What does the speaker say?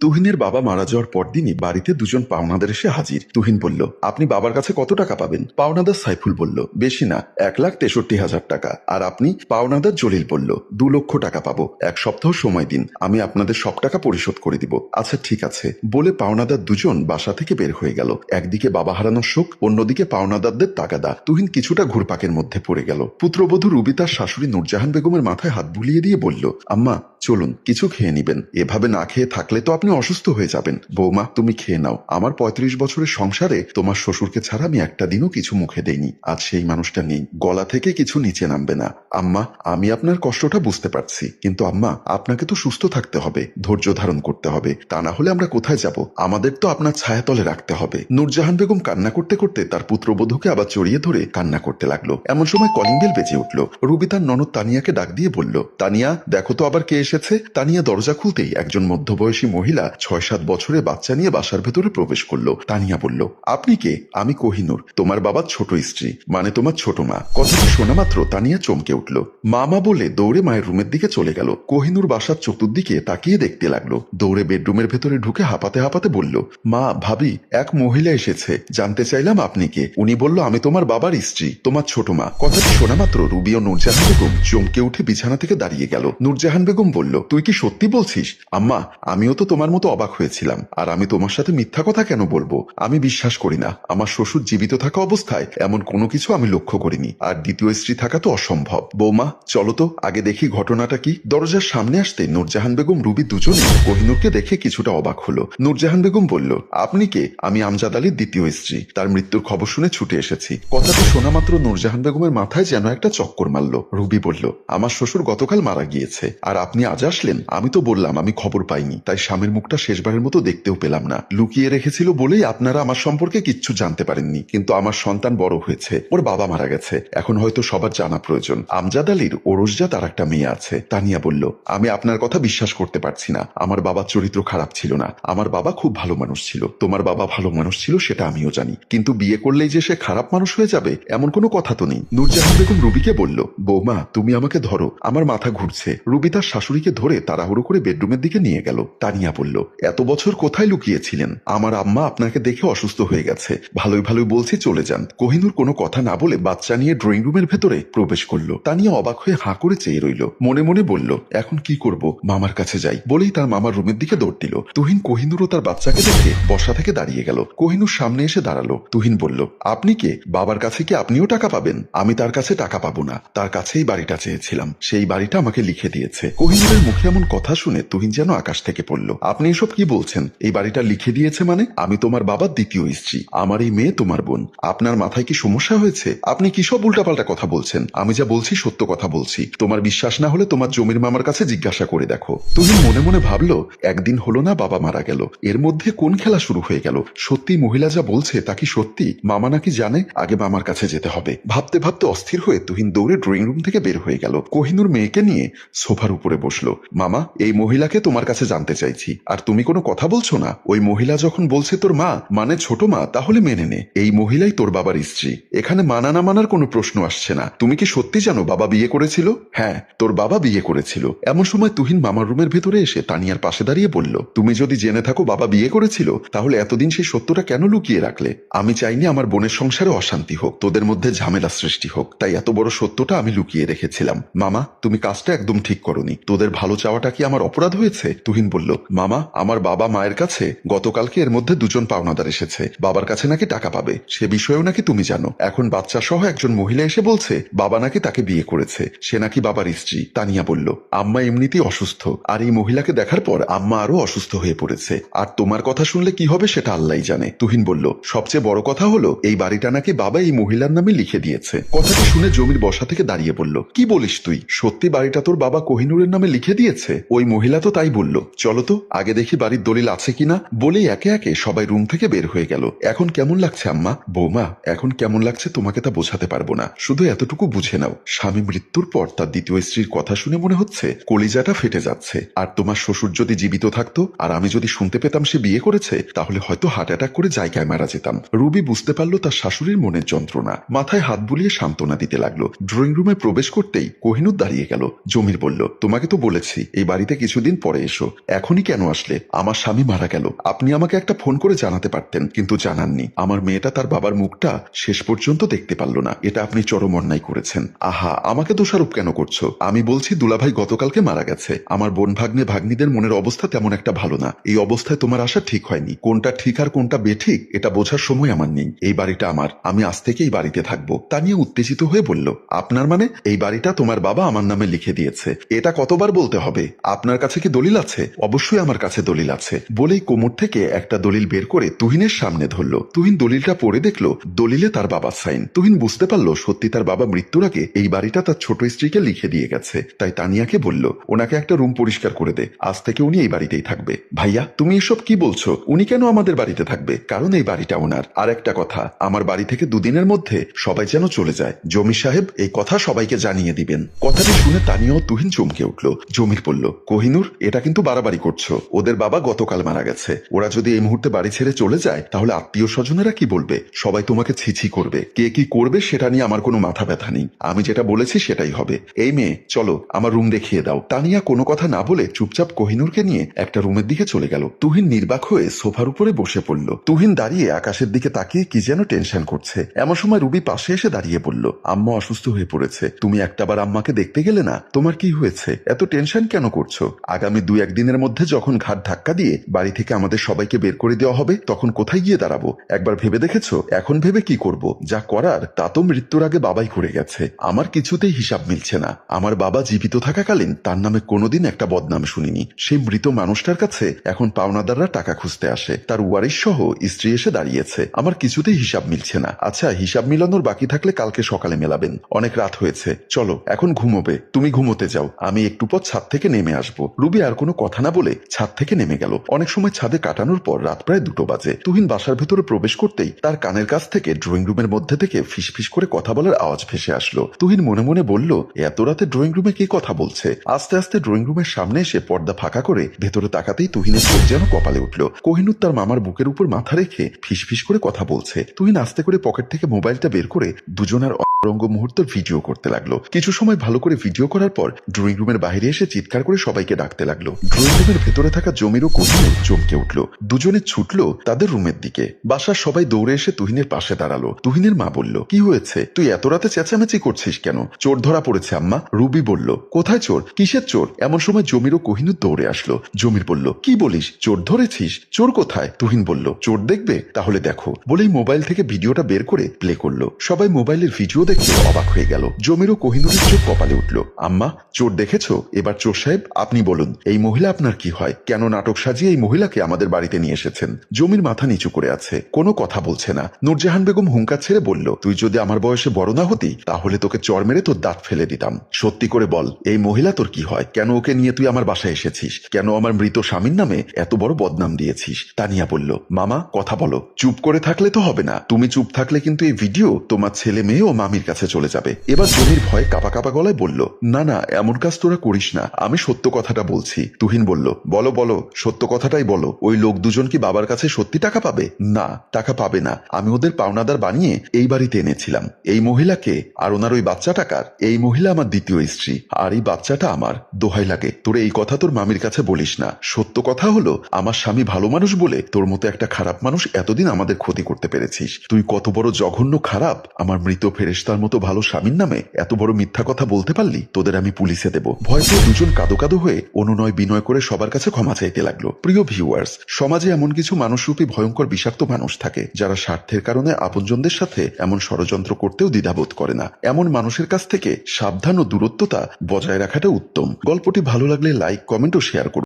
তুহিনের বাবা মারা যাওয়ার পরদিনই বাড়িতে দুজন পাওনাদার এসে হাজির। তুহিন বলল, আপনি বাবার কাছে কত টাকা পাবেন? পাওনাদার সাইফুল বলল, বেশি না, এক লাখ তেষট্টি হাজার টাকা। আর আপনি? পাওনাদার জলিল বলল, দু লক্ষ টাকা পাবো, এক সপ্তাহ সময় দিন, আমি আপনাদের সব টাকা পরিশোধ করে দিব। আচ্ছা ঠিক আছে। বলে পাওনাদার দুজন বাসা থেকে বের হয়ে গেল। একদিকে বাবা হারানোর শোক, অন্যদিকে পাওনাদারদের তাগাদা। তুহিন কিছুটা ঘুরপাকের মধ্যে পড়ে গেল। পুত্রবধূ রুবি তার শাশুড়ি নূরজাহান বেগমের মাথায় হাত বুলিয়ে দিয়ে বলল, আম্মা, চলুন, কিছু খেয়ে নিবেন। এভাবে না খেয়ে থাকলে তো আপনি অসুস্থ হয়ে যাবেন। বৌমা, তুমি খেয়ে নাও। আমার পঁয়ত্রিশ বছরের সংসারে তোমার শ্বশুরকে ছাড়া আমি একটা দিনও কিছু মুখে দেইনি। আজ সেই মানুষটা নেই। গলা থেকে কিছু নিচে নামবে না। আম্মা, আমি আপনার কষ্টটা বুঝতে পারছি। কিন্তু আম্মা, আপনাকে তো সুস্থ থাকতে হবে, ধৈর্য ধারণ করতে হবে। তা না হলে আমরা কোথায় যাব? আমাদের তো আপনার ছায়াতলে রাখতে হবে। নূরজাহান বেগম কান্না করতে করতে তার পুত্রবধূকে আবার চড়িয়ে ধরে কান্না করতে লাগল। এমন সময় কলিং বেল বেজে উঠল। রুবি তার ননদ তানিয়াকে ডাক দিয়ে বলল, তানিয়া, দেখো তো আবার কে এসেছে? তানিয়া দরজা খুলতেই একজন মধ্যবয়সী মহিলা ছয় সাত বছরের বাচ্চা নিয়ে বাসার ভেতরে প্রবেশ করল। তানিয়া বলল, আপনি কে? আমি কোহিনুর। তোমার বাবার ছোট স্ত্রী মানে তোমার ছোট মা। কথাটি শোনা মাত্র তানিয়া চমকে উঠল। মামা বলে দৌড়ে মায়ের রুমের দিকে চলে গেল। কোহিনুর বাসার চতুর্দিকে তাকিয়ে দেখতে লাগল। দৌড়ে বেডরুমের ভেতরে ঢুকে হাঁপাতে হাঁপাতে বলল, মা, ভাবি, এক মহিলা এসেছে। জানতে চাইলাম আপনি কে? উনি বলল, আমি তোমার বাবার স্ত্রী, তোমার ছোট মা। কথাটি শোনা মাত্র রুবি ও নূরজাহান বেগম চমকে উঠে বিছানা থেকে দাঁড়িয়ে গেল। নূরজাহান বেগম বলল, তুই কি সত্যি বলছিস? আম্মা, আমিও তো তোমার মতো অবাক হয়েছিলাম। আর আমি তোমার সাথে মিথ্যা কথা কেন বলব? আমি বিশ্বাস করি না। আমার শ্বশুর জীবিত থাকা অবস্থায় এমন কোনো কিছু আমি লক্ষ্য করিনি। আর দ্বিতীয় স্ত্রী থাকা তো অসম্ভব। বৌমা, চলো তো, আগে দেখি ঘটনাটা কি। দরজার সামনে আসতে নূরজাহান বেগম, রুবি দুজনে কোহিনুরকে দেখে কিছুটা অবাক হলো। নূরজাহান বেগম বলল, আপনি কে? আমি আমজাদ আলীর দ্বিতীয় স্ত্রী। তার মৃত্যুর খবর শুনে ছুটে এসেছি। কথাটা শোনা মাত্র নূরজাহান বেগমের মাথায় যেন একটা চক্কর মারল। রুবি বলল, আমার শ্বশুর গতকাল মারা গিয়েছে। আর আপনি আজ আসলেন? আমি তো বললাম, আমি খবর পাইনি। তাই স্বামীর মুখটা শেষবারের মতো দেখতেও পেলাম না। লুকিয়ে রেখেছিল বলেই আপনারা আমার সম্পর্কে কিচ্ছু জানতে পারেননি। কিন্তু আমার সন্তান বড় হয়েছে। ওর বাবা মারা গেছে। এখন হয়তো সবার জানা প্রয়োজন। আমজাদ আলীর ওরসজা তার একটা মেয়ে আছে। তানিয়া বলল, আমি আপনার কথা বিশ্বাস করতে পারছি না। আমার বাবার চরিত্র খারাপ ছিল না। আমার বাবা খুব ভালো মানুষ ছিল। তোমার বাবা ভালো মানুষ ছিল সেটা আমিও জানি। কিন্তু বিয়ে করলেই যে সে খারাপ মানুষ হয়ে যাবে, এমন কোনো কথা তো নেই। নুরজাহান বেগম রুবিকে বলল, বৌমা, তুমি আমাকে ধরো। আমার মাথা ঘুরছে। রুবি তার শাশুড়িকে ধরে তাড়াহুড়ো করে বেডরুমের দিকে নিয়ে গেল। তানিয়া বলল এত বছর কোথায় লুকিয়েছিলেন? আমার আম্মা আপনাকে দেখে অসুস্থ হয়ে গেছে। ভালোই ভালোই বলছি, চলে যান। কোহিনুর কোনো কথা না বলে বাচ্চা নিয়ে ড্রয়িং রুমের ভেতরে প্রবেশ করল। তানিয়া অবাক হয়ে হাঁ করে চেয়ে রইল। মনে মনে বলল, এখন কি করব? মামার কাছে যাই। বলেই তার মামার রুমের দিকে দৌড় দিল। তুহিন কোহিনুর ও তার বাচ্চাকে দেখে বসা থেকে দাঁড়িয়ে গেল। কোহিনুর সামনে এসে দাঁড়াল। তুহিন বলল, আপনি কে? বাবার কাছে কি আপনিও টাকা পাবেন? আমি তার কাছে টাকা পাবো না। তার কাছেই বাড়িটা চেয়েছিলাম। সেই বাড়িটা আমাকে লিখে দিয়েছে। কোহিনুরের মুখে এমন কথা শুনে তুহিন যেন আকাশ থেকে পড়ল। আপনি এসব কি বলছেন? এই বাড়িটা লিখে দিয়েছে মানে? আমি তোমার বাবার দ্বিতীয় স্ত্রী, আমার এই মেয়ে তোমার বোন। আপনার মাথায় কি সমস্যা হয়েছে? আপনি কি সব উল্টাপাল্টা কথা বলছেন? আমি যা বলছি সত্য কথা বলছি। তোমার বিশ্বাস না হলে তোমার জমির মামার কাছে জিজ্ঞাসা করে দেখো। তুমি মনে মনে ভাবলো, একদিন হলো না বাবা মারা গেল। এর মধ্যে কোন খেলা শুরু হয়ে গেল? সত্যি মহিলা যা বলছে তা কি সত্যি? মামা নাকি জানে? আগে মামার কাছে যেতে হবে। ভাবতে ভাবতে অস্থির হয়ে তুহিন দৌড়ে ড্রয়িং রুম থেকে বের হয়ে গেল। কোহিনুর মেয়েকে নিয়ে সোফার উপরে বসল। মামা, এই মহিলাকে তোমার কাছে জানতে চাইছি। আর তুমি কোনো কথা বলছো না? ওই মহিলা যখন বলছে তোর মা মানে ছোট মা, তাহলে মেনে নে। এই মহিলাই তোর বাবার স্ত্রী। এখানে মানা না মানার কোনো প্রশ্ন আসছে না। তুমি কি সত্যি জানো বাবা বিয়ে করেছিল? হ্যাঁ তোর বাবা বিয়ে করেছিল। এমন সময় তুহিন মামার রুমের ভেতরে এসে তানিয়ার পাশে দাঁড়িয়ে বলল, তুমি যদি জেনে থাকো বাবা বিয়ে করেছিল, তাহলে এতদিন সেই সত্যটা কেন লুকিয়ে রাখলে? আমি চাইনি আমার বোনের সংসারে অশান্তি হোক, তোদের মধ্যে ঝামেলা সৃষ্টি হোক। তাই এত বড় সত্যটা আমি লুকিয়ে রেখেছিলাম। মামা, তুমি কাজটা একদম ঠিক করনি। তোদের ভালো চাওয়াটা কি আমার অপরাধ হয়েছে? তুহিন বলল, মামা আমার বাবা মায়ের কাছে গতকালকে এর মধ্যে দুজন পাওনাদার এসেছে। বাবার কাছে নাকি টাকা পাবে? সে বিষয়েও নাকি তুমি জানো। এখন বাচ্চা সহ একজন মহিলা এসে বলছে, বাবা নাকি তাকে বিয়ে করেছে। সে নাকি বাবার স্ত্রী তানিয়া বলল। আম্মা এমনিতেই অসুস্থ। আর এই মহিলাকে দেখার পর আম্মা আরও অসুস্থ হয়ে পড়েছে। আর তোমার কথা শুনলে কি হবে সেটা আল্লাহ জানে। তুহিন বলল, সবচেয়ে বড় কথা হলো, এই বাড়িটা নাকি বাবা এই মহিলার নামে লিখে দিয়েছে। কথাটি শুনে জমির বসা থেকে দাঁড়িয়ে বলল, কি বলিস তুই? সত্যি বাড়িটা তোর বাবা কোহিনুরের নামে লিখে দিয়েছে? ওই মহিলা তো তাই বলল। চলো তো আগে দেখি বাড়ির দলিল আছে কিনা বলেই একে একে সবাই রুম থেকে বের হয়ে গেল। এখন কেমন লাগছে আম্মা? বৌমা, এখন কেমন লাগছে তোমাকে তা বোঝাতে পারব না। শুধু এতটুকু বুঝে নাও, স্বামী মৃত্যুর পর তার দ্বিতীয় স্ত্রীর কথা শুনে মনে হচ্ছে কলিজাটা ফেটে যাচ্ছে। আর তোমার শ্বশুর যদি জীবিত থাকতো, আর আমি যদি শুনতে পেতাম সে বিয়ে করেছে, তাহলে হয়তো হার্ট অ্যাটাক করে জায়গায় মারা যেতাম। রুবি বুঝতে পারল তার শাশুড়ির মনের যন্ত্রণা। মাথায় হাত বুলিয়ে সান্ত্বনা দিতে লাগল। ড্রয়িং রুমে প্রবেশ করতেই কোহিনুর দাঁড়িয়ে গেল। জমির বলল, তোমাকে তো বলেছি, এই বাড়িতে কিছুদিন পরে এসো। এখনই কেন আসলে আমার স্বামী মারা গেল। আপনি আমাকে একটা ফোন করে জানাতে পারতেন, কিন্তু জানাননি। আমার মেয়েটা তার বাবার মুখটা শেষ পর্যন্ত দেখতে পারল না। এটা আপনি চরম অন্যায় করেছেন। আহা, আমাকে দোষারোপ কেন করছ? আমি বলছি, দুলাভাই গতকালকে মারা গেছে। আমার বোন ভাগ্নে ভাগ্নিদের মনের অবস্থা তেমন একটা ভালো না। এই অবস্থায় তোমার আসা ঠিক হয়নি। কোনটা ঠিক আর কোনটা বেঠিক, এটা বোঝার সময় আমার নেই। এই বাড়িটা আমার। আমি আজ থেকে এই বাড়িতে থাকব। তা নিয়ে উত্তেজিত হয়ে বলল, আপনার মানে? এই বাড়িটা তোমার বাবা আমার নামে লিখে দিয়েছে। এটা কতবার বলতে হবে? আপনার কাছে কি দলিল আছে? অবশ্যই আমার কাছে দলিল আছে। বলেই কোমর থেকে একটা দলিল বের করে তুহিনের সামনে ধরলো। তুহিন দলিলটা পড়ে দেখল, দলিলে তার বাবার সাইন। তুহিন বুঝতে পারল সত্যি তার বাবা মৃত্যুর আগে এই বাড়িটা তার ছোট স্ত্রীকে লিখে দিয়ে গেছে। তাই তানিয়াকে বলল, ওনাকে একটা রুম পরিষ্কার করে দে। আজ থেকে উনি এই বাড়িতেই থাকবে। ভাইয়া, তুমি এসব কি বলছো? উনি কেন আমাদের বাড়িতে থাকবে? কারণ এই বাড়িটা ওনার। আর একটা কথা, আমার বাড়ি থেকে দুদিনের মধ্যে সবাই যেন চলে যায়। জমি সাহেব, এই কথা সবাইকে জানিয়ে দিবেন। কথাটি শুনে তানিয়াও তুহিন চমকে উঠল। জমির বলল, কোহিনুর, এটা কিন্তু বাড়াবাড়ি করছ। ওদের বাবা গতকাল মারা গেছে। ওরা যদি এই মুহূর্তে বাড়ি ছেড়ে চলে যায়, তাহলে আত্মীয় স্বজনেরা কি বলবে? সবাই তোমাকে ছিছি করবে। কে কি করবে সেটা নিয়ে আমার কোনো মাথা ব্যথা নেই। আমি যেটা বলেছি সেটাই হবে। এই মেয়ে, চলো, আমার রুম দেখিয়ে দাও। তানিয়া কোনো কথা না বলে চুপচাপ কোহিনুরকে নিয়ে একটা রুমের দিকে চলে গেল। তুহিন নির্বাক হয়ে সোফার উপরে বসে পড়ল। তুহিন দাঁড়িয়ে আকাশের দিকে তাকিয়ে কি যেন টেনশন করছে। এমন সময় রুবি পাশে এসে দাঁড়িয়ে বলল আম্মা অসুস্থ হয়ে পড়েছে। তুমি একটাবার আম্মাকে দেখতে গেলে না? তোমার কি হয়েছে? এত টেনশন কেন করছ? আগামী দু একদিনের মধ্যে যখন ঘাট ধাক্কা দিয়ে বাড়ি থেকে আমাদের সবাইকে বের করে দেওয়া হবে, তখন কোথায় গিয়ে দাঁড়াবো? একবার ভেবে দেখেছ? এখন ভেবে কি করব? যা করার, তা তো মৃত্যুর আগে বাবাই করে গেছে। আমার কিছুতেই হিসাব মিলছে না। আমার বাবা জীবিত থাকাকালীন তার নামে কোনোদিন একটা বদনাম শুনিনি। সেই মৃত মানুষটার কাছে এখন পাওনাদাররা টাকা খুঁজতে আসে। তার ওয়ারিশ সহ স্ত্রী এসে দাঁড়িয়েছে। আমার কিছুতেই হিসাব মিলছে না। আচ্ছা হিসাব মিলানোর বাকি থাকলে কালকে সকালে মেলাবেন। অনেক রাত হয়েছে। চলো, এখন ঘুমোবে। তুমি ঘুমোতে যাও। আমি একটু পর ছাদ থেকে নেমে আসব। রুবি আর কোনো কথা না বলে ছাদ থেকে নেমে গেল। অনেক সময় ছাদে কাটানোর পর রাত প্রায় দুটো বাজে। তুহিন বাসার ভেতরে প্রবেশ করতেই তার কানের কাছ থেকে ড্রয়িং রুমের মধ্যে থেকে ফিসফিস করে কথা বলার আওয়াজ ভেসে আসলো। তুহিন মনে মনে বলল, এত রাতে ড্রয়িং রুমে কে কথা বলছে? আস্তে আস্তে ড্রয়িং রুমের সামনে এসে পর্দা ফাঁকা করে ভেতরে তাকাতেই তুহিনের চোখ যেন কপালে উঠল। কোহিনুর তার মামার বুকের উপর মাথা রেখে ফিসফিস করে কথা বলছে। তুহিন আস্তে করে পকেট থেকে মোবাইলটা বের করে দুজনার রঙ্গ মুহূর্তের ভিডিও করতে লাগল। কিছু সময় ভালো করে ভিডিও করার পর ড্রয়িং রুমের বাইরে এসে চিৎকার করে সবাইকে ডাকতে লাগল। ড্রয়িং রুমের ভেতরে থাকা জমিরও কোহিনুর চমকে উঠল। দুজনে ছুটলো তাদের রুমের দিকে। বাসার সবাই দৌড়ে এসে তুহিনের পাশে দাঁড়াল। তুহিনের মা বলল, কি হয়েছে? তুই এত রাতে চেঁচামেচি করছিস কেন? চোর ধরা পড়েছে, আম্মা। রুবি বলল, কোথায় চোর? কিসের চোর? এমন সময় জমির ও কোহিনুর দৌড়ে আসলো। জমির বলল, কি বলিস? চোর ধরেছিস? চোর কোথায়? তুহিন বলল, চোর দেখবে? তাহলে দেখো। বলেই মোবাইল থেকে ভিডিওটা বের করে প্লে করল। সবাই মোবাইলের ভিডিও দেখে অবাক হয়ে গেল। জমির ও কোহিনুরের চোখ কপালে উঠল। আম্মা, চোর দেখেছ? এবার চোর সাহেব, আপনি বলুন, এই মহিলা আপনার কি হয়? কেন নাটক সাজিয়ে এই মহিলাকে আমাদের বাড়িতে নিয়ে এসেছেন? জমির মাথা নিচু করে আছে, কোনো কথা বলছে না। নুরজাহান বেগম হুঙ্কার ছেড়ে বলল, তুই যদি আমার বয়সে বড় না হতি, তাহলে তোকে চর মেরে তোর দাঁত ফেলে দিতাম। সত্যি করে বল, এই মহিলা তোর কি হয়? কেন ওকে নিয়ে তুই আমার বাসায় এসেছিস? কেন আমার মৃত স্বামীর নামে এত বড় বদনাম দিয়েছিস? তানিয়া বলল, মামা, কথা বলো। চুপ করে থাকলে তো হবে না। তুমি চুপ থাকলে কিন্তু এই ভিডিও তোমার ছেলে মেয়ে ও মামির কাছে চলে যাবে। এবার জমির ভয়ে কাপা কাপা গলায় বলল, না না, এমন কাজ তোরা করিস না। আমি সত্য কথাটা বলছি। তুহিন বলল, বলো বলো, সত্য কথাটাই বলো। ওই লোক দুজন কি বাবার কাছে সত্যি টাকা পাবে? না, টাকা পাবে না। আমি ওদের পাওনাদার বানিয়ে এই বাড়িতে এনেছিলাম। এই মহিলাকে আর ওনার ওই বাচ্চা টাকার এই মহিলা আমার দ্বিতীয় স্ত্রী। আর এই বাচ্চাটা আমার। দোহাই লাগে। তোরে এই কথা তোর মামির কাছে বলিস না। সত্য কথা হলো, আমার স্বামী ভালো মানুষ বলে তোর মতো একটা খারাপ মানুষ এতদিন আমাদের ক্ষতি করতে পেরেছিস। তুই কত বড় জঘন্য খারাপ। আমার মৃত ফেরেস্তার মতো ভালো স্বামীর নামে এত বড় মিথ্যা কথা বলতে পারলি? তোদের আমি পুলিশে দেব। ভয় পেয়ে দুজন কাদো কাদো হয়ে অনুনয় বিনয় করে সবার কাছে ক্ষমা চাইতে লাগল। প্রিয় ভিউয়ার্স সমাজে এমন কিছু মানুষরূপী ভয়ঙ্কর বিষাক্ত মানুষ থাকে, যারা স্বার্থের কারণে আপনজনদের সাথে এমন ষড়যন্ত্র করতেও দ্বিধাবোধ করে না। এমন মানুষের কাছ থেকে সাবধান ও দূরত্বতা বজায় রাখাটা উত্তম। গল্পটি ভালো লাগলে লাইক কমেন্ট ও শেয়ার করুন।